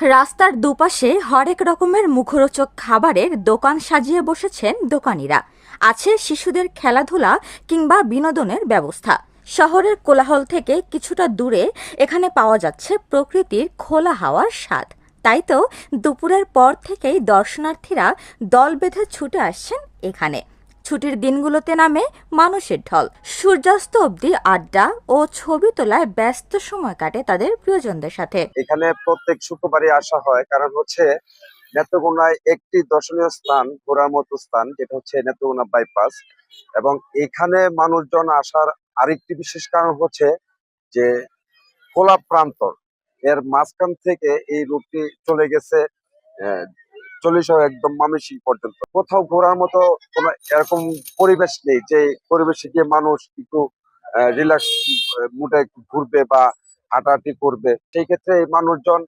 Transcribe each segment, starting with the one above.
রাস্তার দুপাশে হরেক রকমের মুখরোচক খাবারের দোকান সাজিয়ে বসেছেন দোকানিরা। আছে শিশুদের খেলাধুলা কিংবা বিনোদনের ব্যবস্থা। শহরের কোলাহল থেকে কিছুটা দূরে এখানে পাওয়া যাচ্ছে প্রকৃতির খোলা হাওয়ার স্বাদ। তাই তো দুপুরের পর থেকেই দর্শনার্থীরা দল বেঁধে ছুটে আসছেন এখানে। ছুটির দিনগুলোতে নামে মানুষের ঢল। সূর্যাস্ত অবধি আড্ডা ও ছবি তোলায় ব্যস্ত সময় কাটে তাদের প্রিয়জনদের সাথে। এখানে প্রত্যেক শুক্রবারই আসা হয়, কারণ হচ্ছে নেত্রকোনায় একটি দর্শনীয় স্থান, ঘোরার মতো স্থান, যেটা হচ্ছে নেত্রকোনা বাইপাস। এবং এখানে মানুষজন আসার আরেকটি বিশেষ কারণ হচ্ছে যে খোলা প্রান্তর। এর মাঝখান থেকে এই রুটটি চলে গেছে চল্লিশ একদম মামিসিং পর্যন্ত। কোথাও ঘোরার মতো কোনো এরকম পরিবেশ নেই যে পরিবেশে গিয়ে মানুষ একটু রিল্যাক্স মুডে ঘুরবে বা হাঁটাহাঁটি করবে। সেই ক্ষেত্রে মানুষজন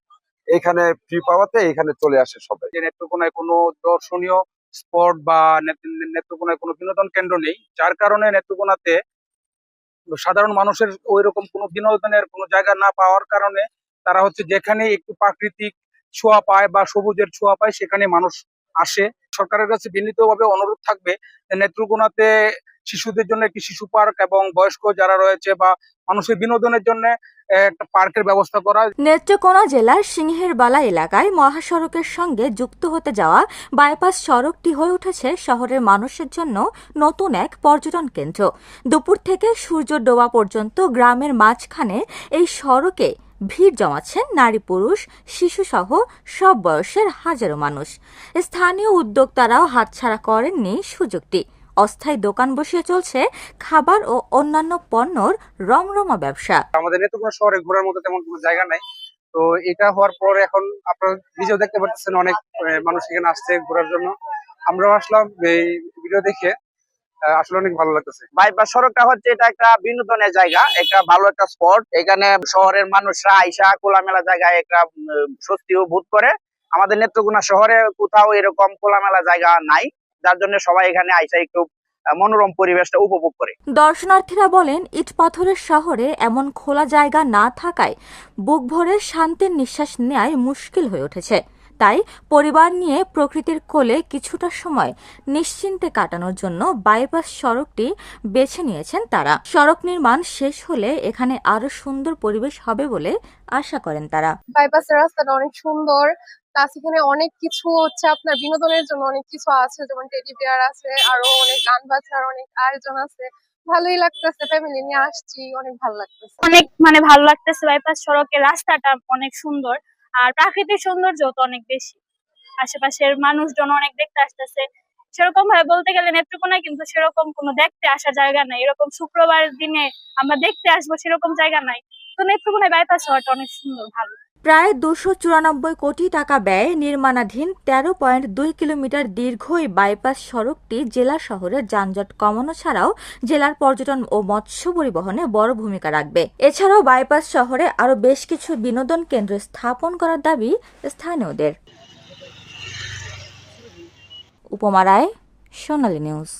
এখানে ফ্রি পাওয়াতে এখানে চলে আসে সবাই। নেত্রকোনায় কোনো দর্শনীয় স্পট বা নেত- নেত্রকোনায় কোনো বিনোদন কেন্দ্র নেই, যার কারণে নেত্রকোনাতে সাধারণ মানুষের ওই রকম কোনো বিনোদনের কোনো জায়গা না পাওয়ার কারণে তারা হচ্ছে যেখানে একটু প্রাকৃতিক ছোঁয়া পায় বা সবুজের ছোঁয়া পায়, সেখানে মানুষ আসে। সরকারের কাছে বিনীতভাবে অনুরোধ থাকবে নেত্রকোনাতে শিশুদের জন্য একটি শিশু পার্ক এবং বয়স্ক যারা রয়েছে বা মানুষের বিনোদনের জন্য একটা পার্কের ব্যবস্থা করা। নেত্রকোনা জেলার সিংহেরবালা এলাকায় মহাসড়কের সঙ্গে যুক্ত হতে যাওয়া বাইপাস সড়কটি হয়ে উঠেছে শহরের মানুষের জন্য নতুন এক পর্যটন কেন্দ্র। দুপুর থেকে সূর্য ডোবা পর্যন্ত গ্রামের মাঝখানে এই সড়কে ভিড় জমাচ্ছেন নারী, পুরুষ, শিশুসহ সব বয়সের হাজারো মানুষ। স্থানীয় উদ্যোক্তারাও হাতছাড়া করেননি সুযোগটি। অস্থায়ী দোকান বসিয়ে চলছে খাবার ও অন্যান্য পণ্যর রমরমা ব্যবসা। আমাদের নেত্রকোনা শহরে ঘোরার মতো তেমন কোনো জায়গা নাই। তো এটা হওয়ার পর এখন আপনারা নিজেও দেখতে পাচ্ছেন অনেক মানুষ এখানে আসছে ঘোরার জন্য। আমরাও আসলাম এই ভিডিও দেখে। আসলে অনেক ভালো লাগতেছে। বাইপাস সড়কটা হচ্ছে এটা একটা বিনোদনের জায়গা একটা ভালো একটা স্পট এখানে শহরের মানুষরা আইসা খোলামেলা জায়গায় একটা স্বস্তি বোধ করে। আমাদের নেত্রকোনা শহরে কোথাও এরকম খোলামেলা জায়গা নাই যার জন্য সবাই এখানে আইসা একটু মনোরম পরিবেশটা উপভোগ করে। দর্শনার্থীরা বলেন ইট পাথরের শহরে এমন খোলা জায়গা না থাকায় বুক ভরে শান্তির নিঃশ্বাস নেয় মুশকিল হয়ে উঠেছে। তাই পরিবার নিয়ে প্রকৃতির কোলে কিছুটা সময় নিশ্চিন্তে কাটানোর জন্য বাইপাস সড়কটি বেছে নিয়েছেন তারা। সড়ক নির্মাণ শেষ হলে এখানে আরও সুন্দর পরিবেশ হবে বলে আশা করেন তারা। বাইপাসের রাস্তাটা অনেক সুন্দর। প্লাস এখানে অনেক কিছু হচ্ছে আপনার বিনোদনের জন্য অনেক কিছু আছে যেমন টেডি বিয়ার আছে আরও অনেক গান বাজনার অনেক আয়োজন আছে। ভালোই লাগতেছে ফ্যামিলি নিয়ে আসছি অনেক ভালো লাগতেছে। অনেক মানে ভালো লাগতেছে বাইপাস সড়কের রাস্তাটা অনেক সুন্দর। আর প্রাকৃতিক সৌন্দর্য তো অনেক বেশি। আশেপাশের মানুষজন অনেক দেখতে আসতেছে। সেরকম ভাবে বলতে গেলে নেত্রকোনায় কিন্তু সেরকম কোনো দেখতে আসার জায়গা নাই। এরকম শুক্রবার দিনে আমরা দেখতে আসব সেরকম জায়গা নাই। তো নেত্রকোনায় বাইপাস হওয়াটা অনেক সুন্দর, ভালো। প্রায় দুশো চুরানব্বই কোটি টাকা ব্যয়ে নির্মাণাধীন তেরো পয়েন্ট দুই কিলোমিটার দীর্ঘ এই বাইপাস সড়কটি জেলা শহরের যানজট কমানো ছাড়াও জেলার পর্যটন ও মৎস্য পরিবহনে বড় ভূমিকা রাখবে। এছাড়াও বাইপাস শহরে আরও বেশ কিছু বিনোদন কেন্দ্র স্থাপন করার দাবি স্থানীয়দের। উপমা রায়, সোনালী নিউজ।